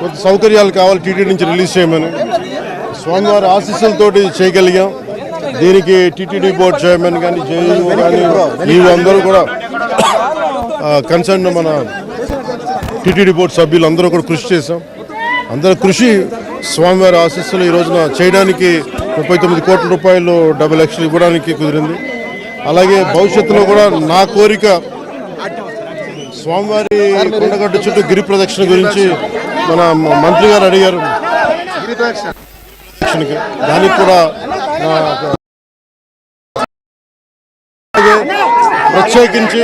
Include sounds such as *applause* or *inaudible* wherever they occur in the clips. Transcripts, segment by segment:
కొంత సౌకర్యాలు కావాలి టీటీడీ నుంచి రిలీజ్ చేయమని. స్వామివారి ఆశీస్సులతోటి చేయగలిగాం. దీనికి టీటీడీ బోర్డు చైర్మన్ కానీ జేఈఓ కానీ వీళ్ళందరూ అందరూ కూడా కన్సర్న్ మన టీటీడీ బోర్డు సభ్యులు అందరూ కూడా కృషి చేశాం. అందరూ కృషి స్వామివారి ఆశీస్సులు ఈ రోజున చేయడానికి ముప్పై తొమ్మిది కోట్ల రూపాయలు డెబ్బై లక్షలు ఇవ్వడానికి కుదిరింది. అలాగే భవిష్యత్తులో కూడా నా కోరిక స్వామివారి కొండగట్టు చుట్టూ గిరి ప్రదక్షిణ గురించి మన మంత్రి గారు అడిగారు. దానికి కూడా ప్రత్యేకించి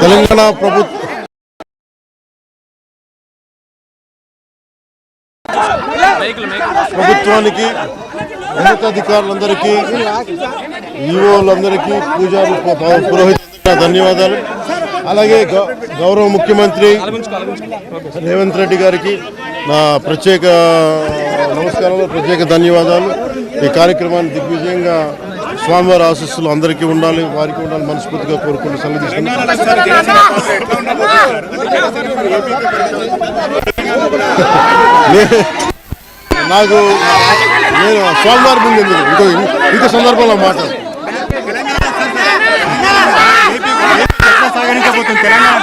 తెలంగాణ ప్రభుత్వ ప్రభుత్వానికి ఉన్నతాధికారులందరికీ ఈవోలందరికీ పూజారు ప- ధన్యవాదాలు. అలాగే గౌ- గౌరవ ముఖ్యమంత్రి రేవంత్ రెడ్డి గారికి నా ప్రత్యేక నమస్కారాలు ప్రత్యేక ధన్యవాదాలు. ఈ కార్యక్రమాన్ని దిగ్విజయంగా స్వామివారి ఆశస్సులు అందరికీ ఉండాలి వారికి ఉండాలి మనస్ఫూర్తిగా కోరుకుంటూ సెలవు *laughs* నాకు నేను స్వామివారి ముందు ఇంకో ఇంకో సందర్భంలో మాట్లాడు. veterano